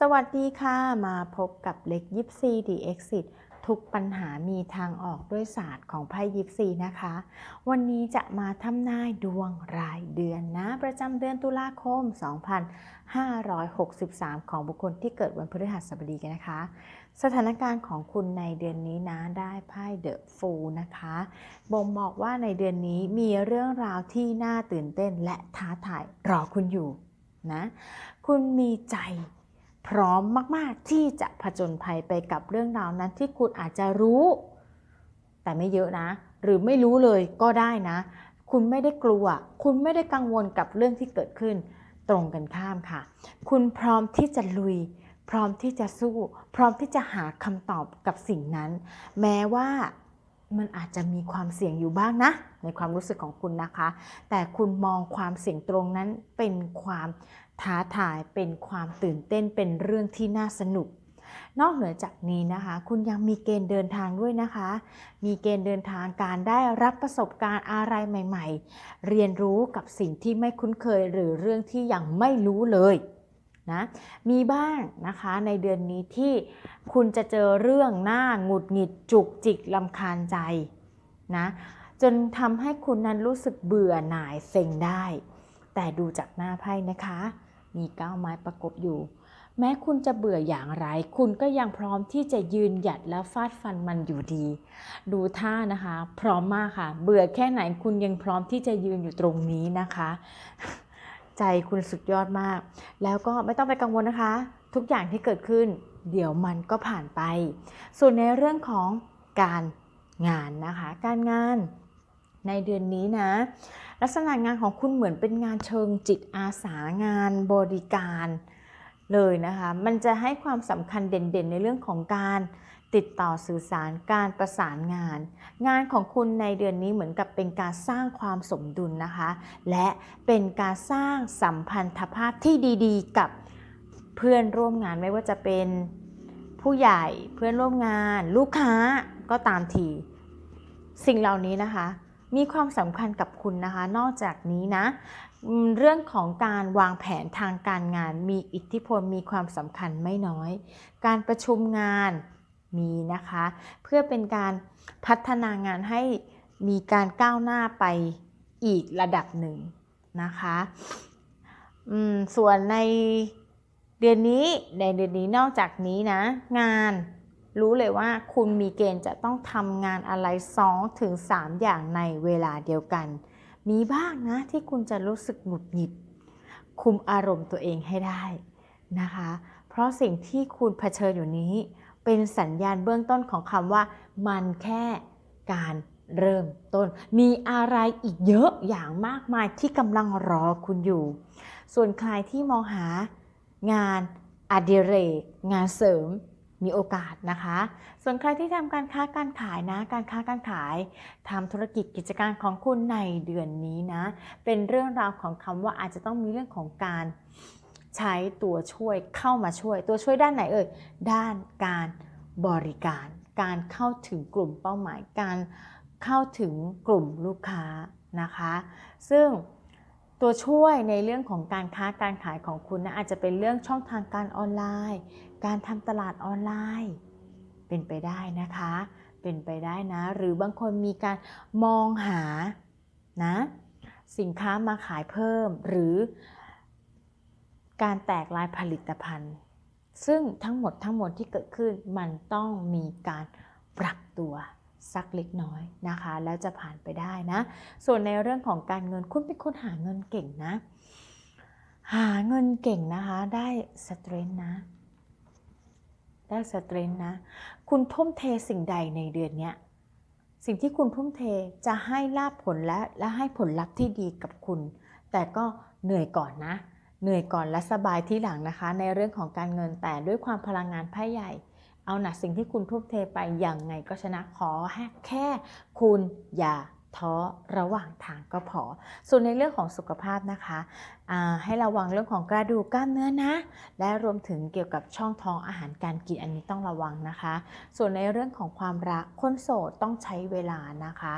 สวัสดีค่ะ มาพบกับเล็กยิปซีดีเอ็กซิสทุกปัญหามีทางออกด้วยศาสตร์ของไพ่ยิปซีนะคะ วันนี้จะมาทำนายดวงรายเดือนนะ ประจำเดือนตุลาคม 2563 ของบุคคลที่เกิดวันพฤหัสบดีกันนะคะ สถานการณ์ของคุณในเดือนนี้นะได้ไพ่เดอะฟูนะคะบ่งบอกว่าในเดือนนี้มีเรื่องราวที่น่าตื่นเต้นและท้าทายรอคุณอยู่นะ คุณมีใจ พร้อมมาก ๆ ที่จะผจญภัยไปกับเรื่องราวนั้นที่คุณอาจจะรู้ แต่ไม่เยอะนะ หรือไม่รู้เลยก็ได้นะ คุณไม่ได้กลัว คุณไม่ได้กังวลกับเรื่องที่เกิดขึ้น ตรงกันข้ามค่ะ คุณพร้อมที่จะลุย พร้อมที่จะสู้ พร้อมที่จะหาคำตอบกับสิ่งนั้น แม้ว่ามันอาจจะมีความเสี่ยงอยู่บ้างนะ ในความรู้สึกของคุณนะคะ แต่คุณมองความเสี่ยงตรงนั้นเป็นความ ท้าทายเป็นความตื่นเต้นเป็นเรื่องที่น่าสนุก นอกเหนือจากนี้นะคะ คุณยังมีเกณฑ์เดินทางด้วยนะคะ มีเกณฑ์เดินทางการได้รับประสบการณ์อะไรใหม่ ๆ เรียนรู้กับสิ่งที่ไม่คุ้นเคยหรือเรื่องที่ยังไม่รู้เลยนะมีบ้างนะคะในเดือนนี้ที่คุณจะเจอเรื่องหน้าหงุดหงิดจุกจิกลำคาญใจนะจนทำให้คุณนั้นรู้สึกเบื่อหน่ายเซ็งได้ แต่ดูจากหน้าไพ่นะคะ มีก้าวไม้ประกบอยู่ แม้คุณจะเบื่ออย่างไร คุณก็ยังพร้อมที่จะยืนหยัดและฟาดฟันมันอยู่ดี ดูท่านะคะ พร้อมมากค่ะ เบื่อแค่ไหนคุณยังพร้อมที่จะยืนอยู่ตรงนี้นะคะ ใจคุณสุดยอดมาก แล้วก็ไม่ต้องไปกังวลนะคะ ทุกอย่างที่เกิดขึ้น เดี๋ยวมันก็ผ่านไป ส่วนในเรื่องของการงานนะคะ การงาน ในเดือนนี้นะ ลักษณะงานของคุณเหมือนเป็นงานเชิงจิตอาสางานบริการเลยนะคะ มันจะให้ความสำคัญเด่นๆ ในเรื่องของการติดต่อสื่อสารการประสานงาน งานของคุณในเดือนนี้เหมือนกับเป็นการสร้างความสมดุลนะคะ และเป็นการสร้างสัมพันธภาพที่ดีๆ กับเพื่อนร่วมงานไม่ว่าจะเป็นผู้ใหญ่เพื่อนร่วมงาน ลูกค้าก็ตามที สิ่งเหล่านี้นะคะ มีความสำคัญกับคุณนะคะ นอกจากนี้นะ เรื่องของการวางแผนทางการงาน มีอิทธิพลมีความสำคัญไม่น้อย การประชุมงานมีนะคะ เพื่อเป็นการพัฒนางานให้มีการก้าวหน้าไปอีกระดับหนึ่งนะคะส่วนในเดือนนี้ในเดือนนี้นอกจากนี้นะ งาน รู้เลยว่าคุณมีเกณฑ์จะต้องทำงานอะไร2ถึง3อย่างในเวลาเดียวกัน มีบ้างนะที่คุณจะรู้สึกหงุดหงิด คุมอารมณ์ตัวเองให้ได้นะคะ เพราะสิ่งที่คุณเผชิญอยู่นี้ เป็นสัญญาณเบื้องต้นของคำว่า มันแค่การเริ่มต้น มีอะไรอีกเยอะอย่างมากมายที่กำลังรอคุณอยู่ ส่วนใครที่มองหางานอดิเรก งานเสริม มีโอกาสนะคะ ส่วนใครที่ทำการค้าการขายนะ การค้าการขายทำธุรกิจกิจการของคุณในเดือนนี้นะ เป็นเรื่องราวของคำว่าอาจจะต้องมีเรื่องของการใช้ตัวช่วยเข้ามาช่วย ตัวช่วยด้านไหนเอ่ย ด้านการบริการ การเข้าถึงกลุ่มเป้าหมาย การเข้าถึงกลุ่มลูกค้านะคะ ซึ่ง ตัวช่วยในเรื่องของการค้าการขายของคุณนะอาจจะเป็นเรื่องช่องทางการออนไลน์ การทำตลาดออนไลน์ เป็นไปได้นะคะ เป็นไปได้นะ หรือบางคนมีการมองหานะสินค้ามาขายเพิ่ม หรือการแตกลายผลิตภัณฑ์ ซึ่งทั้งหมดทั้งหมวลที่เกิดขึ้นมันต้องมีการปรับตัว สักเล็กน้อยนะคะ แล้วจะผ่านไปได้นะ ส่วนในเรื่องของการเงินคุณเป็นคนหาเงินเก่งนะ หาเงินเก่งนะคะ ได้สเตรนนะ ได้สเตรนนะ คุณทุ่มเทสิ่งใดในเดือนนี้สิ่งที่คุณทุ่มเทจะให้ลาบผลและและให้ผลลัพธ์ที่ดีกับคุณ แต่ก็เหนื่อยก่อนนะ เหนื่อยก่อนและสบายที่หลังนะคะ ในเรื่องของการเงินแต่ด้วยความพลังงานไพ่ใหญ่ เอาหนักสิ่งที่คุณทุ่มเทไปอย่างไงก็ชนะขอแค่คุณอย่าท้อระหว่างทางก็พอ ส่วนในเรื่องของสุขภาพนะคะให้ระวังเรื่องของกระดูกกล้ามเนื้อนะ และรวมถึงเกี่ยวกับช่องท้องอาหารการกินอันนี้ต้องระวังนะคะ ส่วนในเรื่องของความรักคนโสดต้องใช้เวลานะคะ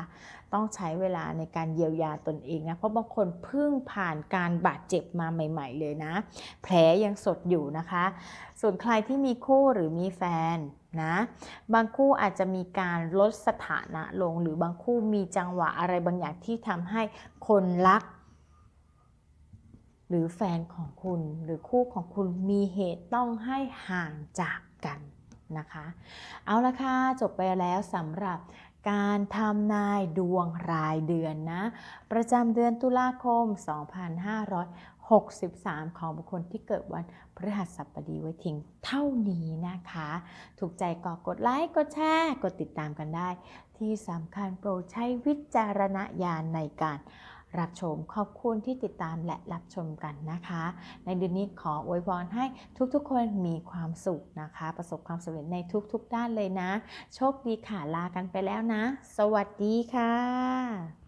ต้องใช้เวลาในการเยียวยาตนเองนะเพราะบางคนเพิ่งผ่านการบาดเจ็บมาใหม่ ๆ เลยนะ แผลยังสดอยู่นะคะ ส่วนใครที่มีคู่หรือมีแฟนนะบางคู่อาจจะมีการลดสถานะลง หรือบางคู่มีจังหวะอะไรบางอย่างที่ทำให้คนรัก หรือแฟนของคุณหรือคู่ของคุณมีเหตุต้องให้ห่างจากกันนะคะ เอาละค่ะ จบไปแล้วสำหรับการทำนายดวงรายเดือนนะ ประจำเดือนตุลาคม 2563 ของบุคคลที่เกิดวันพฤหัสบดีไว้ทิ้งเท่านี้นะคะ ถูกใจก็กดไลค์ กดแชร์ กดติดตามกันได้ ที่สำคัญโปรดใช้วิจารณญาณในการ รับชม ขอบคุณที่ติดตามและรับชมกันนะคะ ในเดือนนี้ขออวยพรให้ทุกๆ คนมีความสุขนะคะ ประสบความสำเร็จในทุกๆ ด้านเลยนะ โชคดีค่ะลากันไปแล้วนะ สวัสดีค่ะ